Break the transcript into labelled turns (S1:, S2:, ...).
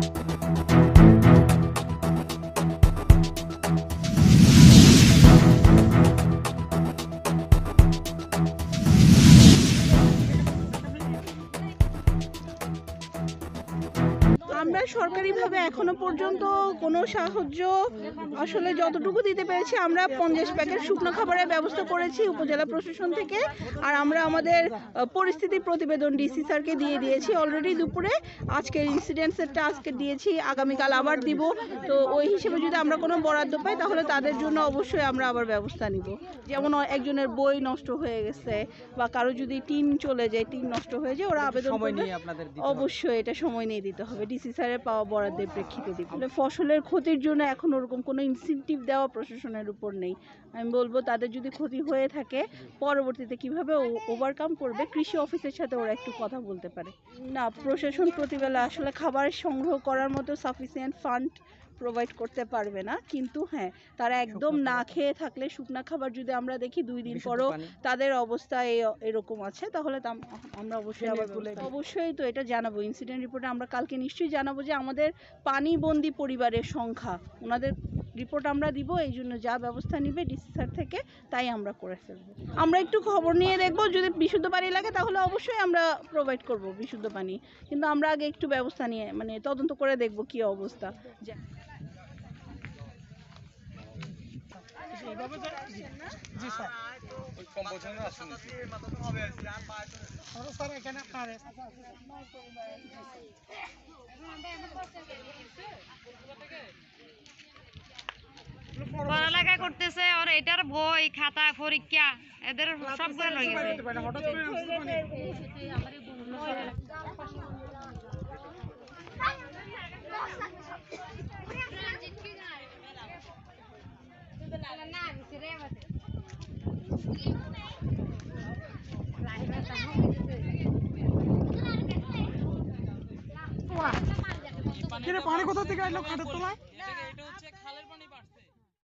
S1: thank you আমরা সরকারিভাবে এখনও পর্যন্ত কোনো সাহায্য আসলে যতটুকু দিতে পেরেছি আমরা পঞ্চাশ প্যাকেট শুকনো খাবারের ব্যবস্থা করেছি উপজেলা প্রশাসন থেকে। আর আমরা আমাদের পরিস্থিতি প্রতিবেদন ডিসি স্যারকে দিয়ে দিয়েছি। অলরেডি দুপুরে আজকের ইনসিডেন্টসেরটা আজকে দিয়েছি আগামীকাল আবার দিব। তো ওই হিসেবে যদি আমরা কোনো বরাদ্দ পাই তাহলে তাদের জন্য অবশ্যই আমরা আবার ব্যবস্থা নিব। যেমন একজনের বই নষ্ট হয়ে গেছে বা কারও যদি টিন চলে যায় টিন নষ্ট হয়ে যায় ওরা আবেদন। অবশ্যই এটা সময় নিয়ে দিতে হবে। ডিসি স্যারের পাওয়া বরাদ্দের প্রেক্ষিতে দিব মানে ফসলের ক্ষতির জন্য এখন ওরকম কোনো ইনসেন্টিভ দেওয়া প্রশাসনের উপর নেই। আমি বলব তাদের যদি ক্ষতি হয়ে থাকে পরবর্তীতে কীভাবে ওভারকাম করবে কৃষি অফিসের সাথে ওরা একটু কথা বলতে পারে। না প্রশাসন প্রতিবেলা আসলে খাবার সংগ্রহ করার মতো সাফিসিয়েন্ট ফান্ড প্রোভাইড করতে পারবে না। কিন্তু হ্যাঁ তারা একদম না খেয়ে থাকলে শুকনো খাবার যদি আমরা দেখি দুই দিন পরও তাদের অবস্থা এরকম আছে তাহলে আমরা অবশ্যই আবার অবশ্যই তো এটা জানাব। ইনসিডেন্ট রিপোর্টে আমরা কালকে নিশ্চয়ই জানাব যে আমাদের পানিবন্দি পরিবারের সংখ্যা ওনাদের রিপোর্ট আমরা দিব, এই জন্য যা ব্যবস্থা নিবে ডিসি স্যার থেকে তাই আমরা করে ফেলব। আমরা একটু খবর নিয়ে দেখব, যদি বিশুদ্ধ পানি লাগে তাহলে অবশ্যই আমরা প্রোভাইড করব বিশুদ্ধ পানি। কিন্তু আমরা আগে একটু ব্যবস্থা নিয়ে মানে তদন্ত করে দেখব কি অবস্থা। যা-
S2: পড়ালেখা করতেছে আর এটার বই খাতা পরীক্ষা এদের সব করে লই গেছে।
S3: পানি কোথা থেকে আসলো খাটের তলায়?